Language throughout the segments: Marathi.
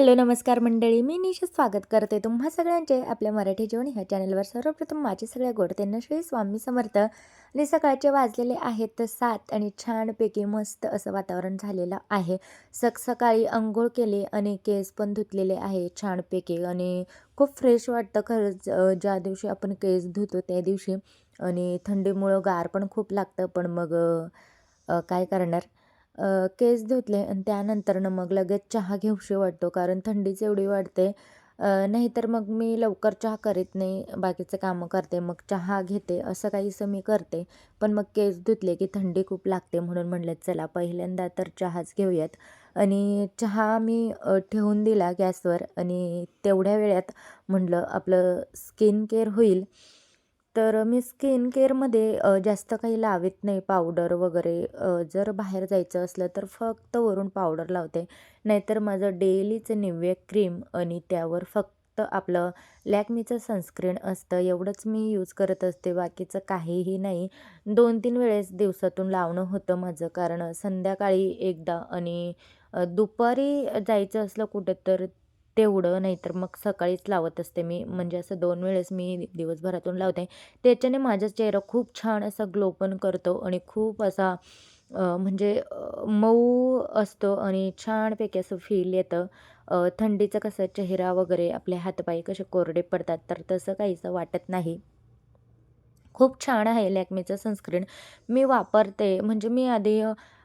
हॅलो नमस्कार मंडळी. मी निशा स्वागत करते तुम्हा सगळ्यांचे आपल्या मराठी जेवण ह्या चॅनलवर. सर्वप्रथम माझे सगळ्या गोडतेंना श्री स्वामी समर्थ. आणि सकाळचे वाजलेले आहेत सात आणि छानपैकी मस्त असं वातावरण झालेलं आहे. सक सकाळी अंघोळ केली आणि केस पण धुतलेले आहे छानपैकी. आणि खूप फ्रेश वाटतं खरंच ज्या दिवशी आपण केस धुतो त्या दिवशी. आणि थंडीमुळं गार पण खूप लागतं पण मग काय करणार? केस धुतले आणि त्यानंतरनं मग लगेच चहा घेऊशी वाटतो कारण थंडीच एवढी वाढते. नाहीतर मग मी लवकर चहा करीत नाही बाकीचं कामं करते मग चहा घेते असं काहीसं मी करते. पण मग केस धुतले की थंडी खूप लागते म्हणून म्हणलं चला पहिल्यांदा तर चहाच घेऊयात. आणि चहा मी ठेवून दिला गॅसवर आणि तेवढ्या वेळात म्हटलं आपलं स्किन केअर होईल. तर मी स्किन केअरमध्ये जास्त काही लावत नाही पावडर वगैरे. जर बाहेर जायचं असलं तर फक्त वरून पावडर लावते. नाहीतर माझं डेलीचं निव्या क्रीम आणि त्यावर फक्त आपलं लॅक्मीचं सनस्क्रीन असतं. एवढंच मी यूज करत असते. बाकीचं काहीही नाही. दोन तीन वेळेस दिवसातून लावणं होतं माझं. कारण संध्याकाळी एकदा आणि दुपारी जायचं असलं कुठं तर तेवढं नाहीतर मग सकाळीच लावत असते मी. म्हणजे असं दोन वेळेस मी दिवसभरातून लावते. त्याच्याने माझा चेहरा खूप छान असा ग्लो पण करतो आणि खूप असा म्हणजे मऊ असतो आणि छानपैकी असं फील येतं. थंडीचं कसं चेहरा वगैरे आपले हातपाय कसे कोरडे पडतात तर तसं काहीसं वाटत नाही. खूप छान आहे लॅक्मेचं सनस्क्रीन मी वापरते. म्हणजे मी आधी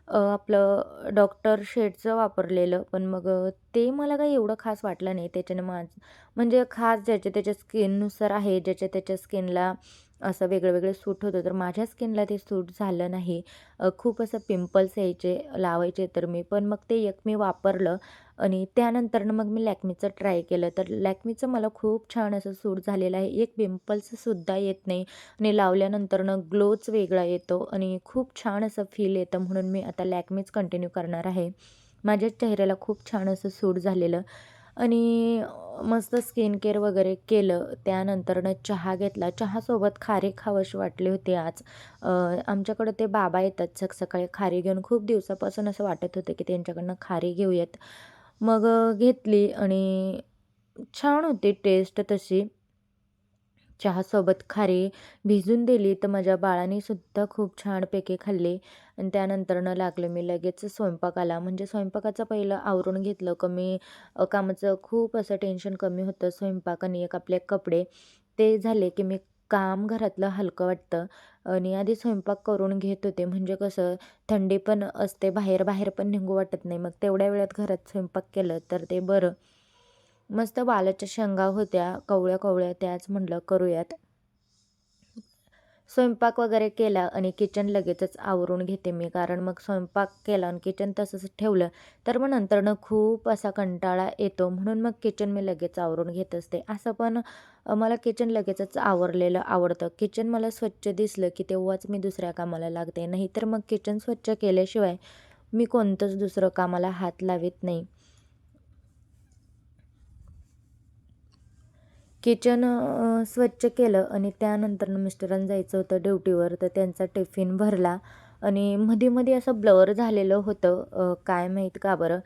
आपलं डॉक्टर शेडचं वापरलेलं. पण मग ते मला काही एवढं खास वाटलं नाही. त्याच्याने माझ म्हणजे खास ज्याच्या त्याच्या स्किननुसार आहे ज्याच्या त्याच्या स्किनला असं वेगळं वेगळं सूट होतं. तर माझ्या स्किनला ते सूट झालं नाही. खूप असं पिंपल्स यायचे लावायचे तर मी. पण मग ते एक मी वापरलं आणि त्यानंतरनं मग मी लॅक्मीचं ट्राय केलं. तर लॅक्मीचं मला खूप छान असं सूट झालेलं आहे. एक पिंपल्ससुद्धा येत नाही आणि लावल्यानंतरनं ग्लोच वेगळा येतो आणि खूप छान असं फील येतं म्हणून मी आता लॅक्मीच कंटिन्यू करणार आहे. माझ्या चेहऱ्याला खूप छान असं सूट झालेलं. आणि मस्त स्किन केअर वगैरे केलं. त्यानंतरनं चहा घेतला. चहासोबत खारी खावंशी वाटली होती आज. आमच्याकडं ते बाबा येतात सकाळी खारी घेऊन. खूप दिवसापासून असं वाटत होतं की त्यांच्याकडनं खारी घेऊयात. मग घेतली आणि छान होती टेस्ट तशी. चहासोबत खारी भिजून दिली तर माझ्या बाळाने सुद्धा खूप छानपैकी खाल्ली. आणि त्यानंतरनं लागलं मी लगेच स्वयंपाकाला. म्हणजे स्वयंपाकाचं पहिलं आवरून घेतलं कमी कामाचं खूप असं टेन्शन कमी होतं. स्वयंपाक आणि एक आपले कपडे. ते झाले की मी काम घरातलं हलकं वाटतं. आणि आधी स्वयंपाक करून घेत होते. म्हणजे कसं थंडी पण असते बाहेर बाहेर पण निघू वाटत नाही. मग तेवढ्या वेळात घरात स्वयंपाक केलं तर ते बरं. मस्त वालाच्या शेंगा होत्या कवळ्या कवळ्या त्याच म्हटलं करूयात. स्वयंपाक वगैरे केला आणि किचन लगेचच आवरून घेते मी कारण मग स्वयंपाक केला आणि किचन तसंच ठेवलं तर मग नंतरनं खूप असा कंटाळा येतो म्हणून मग किचन मी लगेच आवरून घेत असते. असं पण मला किचन लगेचच आवरलेलं आवडतं. किचन मला स्वच्छ दिसलं की तेव्हाच मी दुसऱ्या कामाला लागते. नाही तर मग किचन स्वच्छ केल्याशिवाय मी कोणतंच दुसरं कामाला हात लावित नाही. किचन स्वच्छ केलं आणि त्यानंतर मिस्टरांना जायचं होतं ड्युटीवर. तर त्यांचा टिफिन भरला आणि मध्ये मध्ये असं ब्लर झालेलं होतं. काय माहीत का बरं?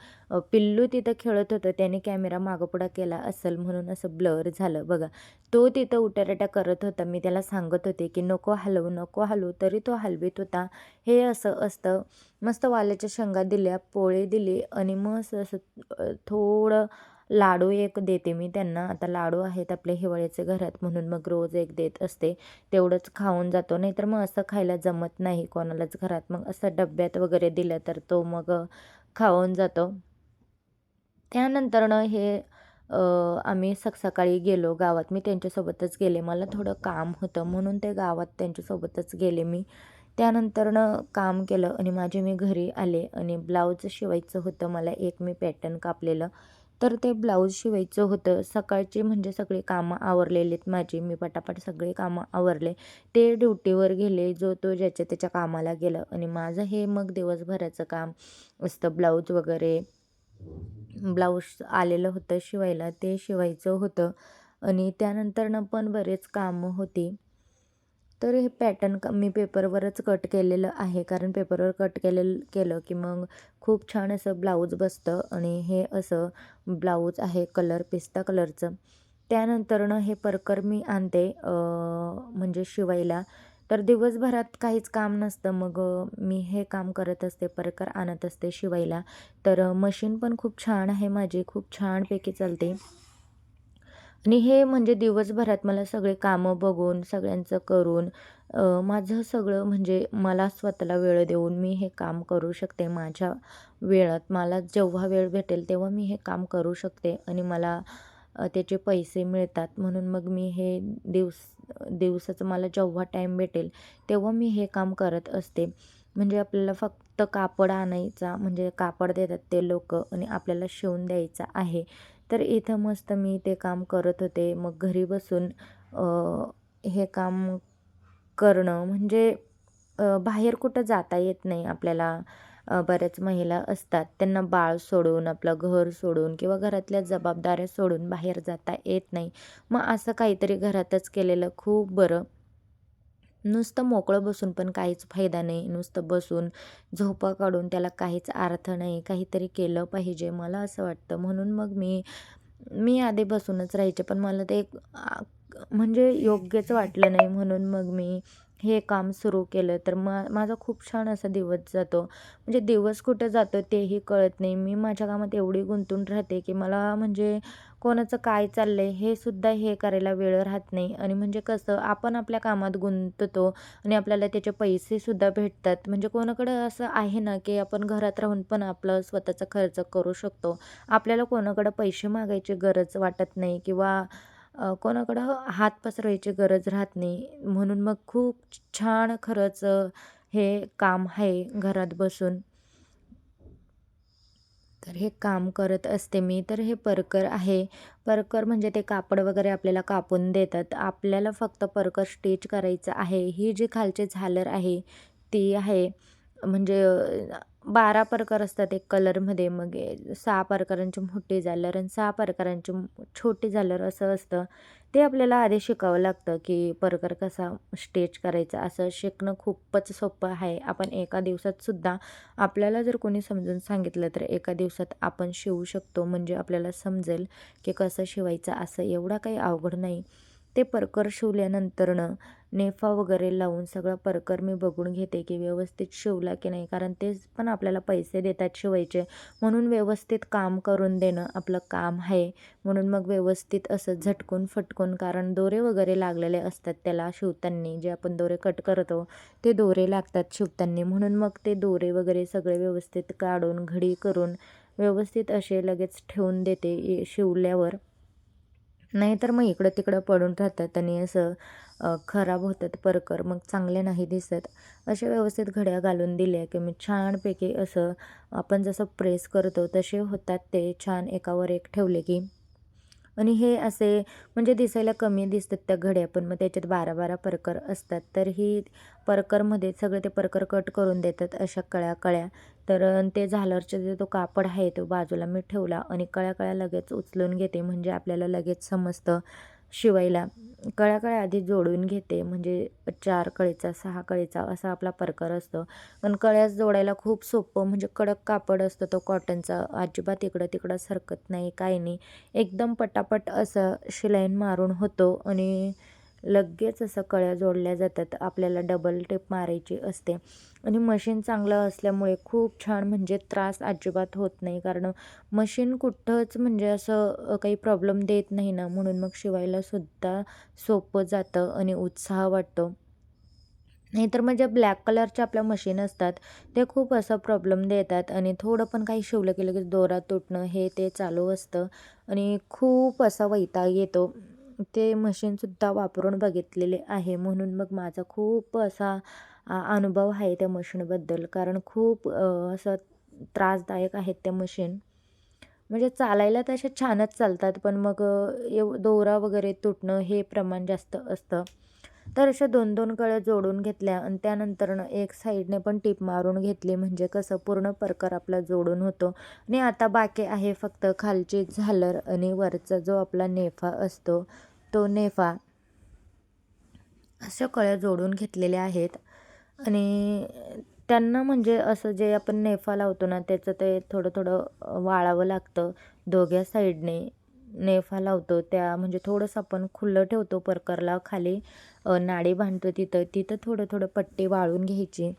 पिल्लू तिथं खेळत होतं. त्याने कॅमेरा मागोपुढा केला असेल म्हणून असं ब्लर झालं बघा. तो तिथं उट्यारेट्या करत होता. मी त्याला सांगत होते की नको हलवू नको हलवू तरी तो हलवीत होता. हे असं असतं. मस्त वाल्याच्या शेंगा दिल्या पोळे दिले आणि मस्त असं थोडं लाडू एक देते मी त्यांना. आता लाडू आहेत आपले हिवाळ्याचे घरात म्हणून मग रोज एक देत असते. तेवढंच खाऊन जातो. नाहीतर मग असं खायला जमत नाही कोणालाच घरात. मग असं डब्यात वगैरे दिलं तर तो मग खाऊन जातो. त्यानंतरनं हे आम्ही सक सकाळी गेलो गावात. मी त्यांच्यासोबतच गेले. मला थोडं काम होतं म्हणून ते गावात त्यांच्यासोबतच गेले मी. त्यानंतरनं काम केलं आणि माझे मी घरी आले आणि ब्लाऊज शिवायचं होतं. मला एक मी पॅटर्न कापलेलं. तर ते ब्लाऊज शिवायचं होतं. सकाळची म्हणजे सगळी कामं आवरलेलीत माझी. मी पटापट सगळे कामं आवरले. ते ड्युटीवर गेले. जो तो ज्याच्या त्याच्या कामाला गेलं. आणि माझं हे मग दिवसभराचं काम असतं. ब्लाऊज वगैरे ब्लाऊज आलेलं होतं शिवायला. ते शिवायचं होतं. आणि त्यानंतरनं पण बरेच कामं होती. तर हे पॅटर्न क मी पेपरवरच कट केलेलं आहे. कारण पेपरवर कट केलेलं केलं की मग खूप छान असं ब्लाऊज बसतं आणि हे असं ब्लाऊज आहे कलर पिस्ता कलरचं त्यानंतरनं हे परकर मी आणते म्हणजे शिवायला. तर दिवसभरात काहीच काम नसतं. मग मी हे काम करत असते परकर आणत असते शिवायला. तर मशीन पण खूप छान आहे माझी. खूप छानपैकी चालते. आणि हे म्हणजे दिवसभरात मला सगळे कामं बघून सगळ्यांचं करून माझं सगळं म्हणजे मला स्वतःला वेळ देऊन मी हे काम करू शकते माझ्या वेळात. मला जेव्हा वेळ भेटेल तेव्हा मी हे काम करू शकते आणि मला त्याचे पैसे मिळतात. म्हणून मग मी हे दिवस दिवसाचं मला जेव्हा टाईम भेटेल तेव्हा मी हे काम करत असते. म्हणजे आपल्याला फक्त कापड आणायचा म्हणजे कापड देतात ते लोक आणि आपल्याला शिवून द्यायचा आहे. तर इथं मस्त मी ते काम करत होते. मग घरी बसून हे काम करणं म्हणजे बाहेर कुठं जाता येत नाही आपल्याला. बऱ्याच महिला असतात. त्यांना बाळ सोडून आपलं घर सोडून किंवा घरातल्या जबाबदाऱ्या सोडून बाहेर जाता येत नाही. मग असं काहीतरी घरातच केलेलं खूप बरं. नुसतं मोकळं बसून पण काहीच फायदा नाही. नुसतं बसून झोपा काढून त्याला काहीच अर्थ नाही काहीतरी केलं पाहिजे मला असं वाटतं. म्हणून मग मी मी आधी बसूनच राहायचे. पण मला ते म्हणजे योग्यच वाटलं नाही. म्हणून मग मी हे काम सुरू केलं. तर मा माझा खूप छान असा दिवस जातो. म्हणजे दिवस कुठं जातो तेही कळत नाही. मी माझ्या कामात एवढी गुंतून राहते की मला म्हणजे कोणाचं काय चाललं आहे हे सुद्धा हे करायला वेळ राहत नाही. आणि म्हणजे कसं आपण आपल्या कामात गुंततो आणि आपल्याला त्याचे पैसेसुद्धा भेटतात. म्हणजे कोणाकडं असं आहे ना की आपण घरात राहून पण आपलं स्वतःचा खर्च करू शकतो. आपल्याला कोणाकडं पैसे मागायची गरज वाटत नाही किंवा कोणाकडं हात पसरवायची गरज राहत नाही. म्हणून मग खूप छान खरंच हे काम आहे घरात बसून. तर हे काम करत असते मी. तर हे परकर आहे. परकर म्हणजे ते कापड वगैरे आपल्याला कापून देतात. आपल्याला फक्त परकर स्टिच करायचं आहे. ही जी खालची झालर आहे ती आहे. म्हणजे बारा प्रकार असतात एक कलरमध्ये. मग सहा परकरांची मोठी झालर आणि सहा परकरांची छोटी झालर असं असतं. ते आपल्याला आधी शिकावं लागतं की बर्गर कसा स्टेच करायचा असं शिकणं खूपच सोपं आहे. आपण एका दिवसातसुद्धा आपल्याला जर कोणी समजून सांगितलं तर एका दिवसात आपण शिवू शकतो. म्हणजे आपल्याला समजेल की कसं शिवायचं असं एवढा काही अवघड नाही. ते परकर शिवल्यानंतरनं नेफा वगैरे लावून सगळं परकर मी बघून घेते की व्यवस्थित शिवला की नाही. कारण तेच पण आपल्याला पैसे देतात शिवायचे. म्हणून व्यवस्थित काम करून देणं आपलं काम आहे. म्हणून मग व्यवस्थित असं झटकून फटकून कारण दोरे वगैरे लागलेले असतात त्याला शिवताना जे आपण दोरे कट करतो ते दोरे लागतात शिवताना. म्हणून मग ते दोरे वगैरे सगळे व्यवस्थित काढून घडी करून व्यवस्थित असे लगेच ठेवून देते शिवल्यावर. नाहीतर मग इकडं तिकडं पडून राहतात आणि असं खराब होतात परकर मग चांगले नाही दिसत. अशा व्यवस्थित घड्या घालून दिल्या की मी छानपैकी असं आपण जसं प्रेस करतो तसे होतात ते छान एकावर एक ठेवले की आणि हे असे म्हणजे दिसायला कमी दिसतात त्या घड्या पण मग त्याच्यात बारा बारा परकर असतात. तर ही परकरमध्ये सगळे ते परकर कट करून देतात अशा कळ्या कळ्या तर ते झालरचे जे तो कापड आहे तो बाजूला मी ठेवला आणि कळ्या कळ्या लगेच उचलून घेते. म्हणजे आपल्याला लगेच समजतं शिवायला कळ्या कळ्या आधी जोडून घेते म्हणजे चार कळीचा सहा कळीचा असा आपला प्रकार असतो. पण कळ्याच जोडायला खूप सोपं म्हणजे कडक कापड असतं तो कॉटनचा. अजिबात इकडं तिकडं सरकत नाही काही नाही. एकदम पटापट असं शिलाईन मारून होतो आणि लगेच असं कळ्या जोडल्या जातात. आपल्याला डबल टेप मारायची असते. आणि मशीन चांगलं असल्यामुळे खूप छान म्हणजे त्रास अजिबात होत नाही. कारण मशीन कुठंच म्हणजे असं काही प्रॉब्लेम देत नाही ना. म्हणून मग शिवायलासुद्धा सोपं जातं आणि उत्साह वाटतो. नाहीतर म्हणजे ब्लॅक कलरच्या आपल्या मशीन असतात ते खूप असं प्रॉब्लेम देतात. आणि थोडं पण काही शिवलं की लगेच दोरा तुटणं हे ते चालू असतं. आणि खूप असा वैताग येतो. ते मशीनसुद्धा वापरून बघितलेले आहे. म्हणून मग माझा खूप असा अनुभव आहे त्या मशीनबद्दल कारण खूप असं त्रासदायक आहेत त्या मशीन म्हणजे चालायला तशा छानच चालतात पण मग एव दोरा वगैरे तुटणं हे प्रमाण जास्त असतं. तर अशा दोन दोन कळ्या जोडून घेतल्या आणि त्यानंतरनं एक साईडने पण टीप मारून घेतली. म्हणजे कसं पूर्ण परकर आपला जोडून होतो. आणि आता बाकी आहे फक्त खालची झालर आणि वरचा जो आपला नेफा असतो तो नेफा. अशा कळ्या जोडून घेतलेल्या आहेत. आणि त्यांना म्हणजे असं जे आपण नेफा लावतो ना त्याचं ते थोडं थोडं वाळावं लागतं. दोघ्या साईडने नेफा लावतो. त्या म्हणजे थोडंसं आपण खुलं ठेवतो परकरला खाली. नाडे बांधतो तिथं. तिथं थोडं थोडं पट्टे वाळून घ्यायची.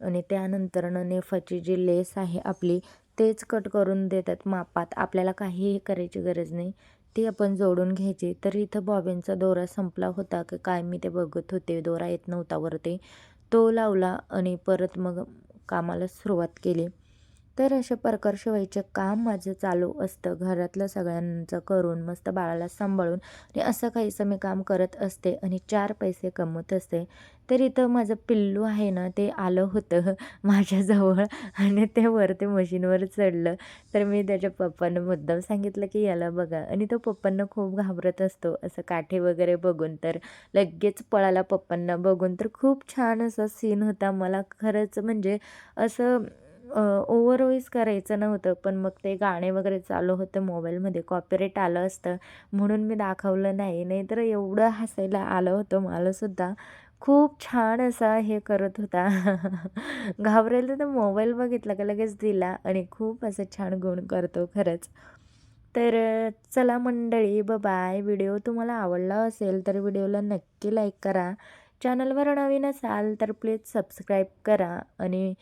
आणि त्यानंतरनं नेफाची जी लेस आहे आपली तेच कट करून देतात मापात. आपल्याला काहीही करायची गरज नाही. ती आपण जोडून घ्यायची. तर इथं बॉबिनचा दोरा संपला होता की काय मी ते बघत होते. दोरा येत नव्हता वरती. तो लावला आणि परत मग कामाला सुरुवात केली. तर अशा प्रकार शिवायचं काम माझं चालू असतं. घरातलं सगळ्यांचं करून मस्त बाळाला सांभाळून आणि असं काहीसं मी काम करत असते आणि चार पैसे कमवत असते. तर इथं माझं पिल्लू आहे ना ते आलं होतं माझ्याजवळ आणि ते वरती मशीनवर चढलं. तर मी त्याच्या पप्पांना मुद्दाम सांगितलं की याला बघा. आणि तो पप्पांना खूप घाबरत असतो. असं काठी वगैरे बघून तर लगेच पळाला पप्पांना बघून. तर खूप छान असा सीन होता. मला खरंच म्हणजे असं ओव्हर करायचं नव्हतं पण मग ते गाणे वगैरे चालू होतं मोबाईलमध्ये कॉपीराईट आलं असतं म्हणून मी दाखवलं नाही. नाहीतर एवढं हसायला आलं होतं मलासुद्धा. खूप छान असा हे करत होता. घाबरेल तर मोबाईल बघितला का लगेच दिला आणि खूप असं छान गुण करतो खरंच. तर चला मंडळी बाय व्हिडिओ तुम्हाला आवडला असेल तर व्हिडिओला नक्की लाईक करा. चॅनलवर नवीन असाल तर प्लीज सबस्क्राईब करा आणि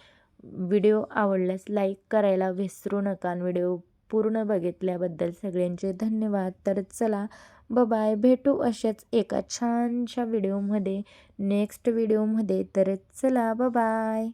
व्हिडिओ आवडल्यास लाईक करायला विसरू नका. आणि व्हिडिओ पूर्ण बघितल्याबद्दल सगळ्यांचे धन्यवाद. तर चला बाय भेटू अशाच एका छानशा व्हिडिओमध्ये नेक्स्ट व्हिडिओमध्ये. तर चला बाय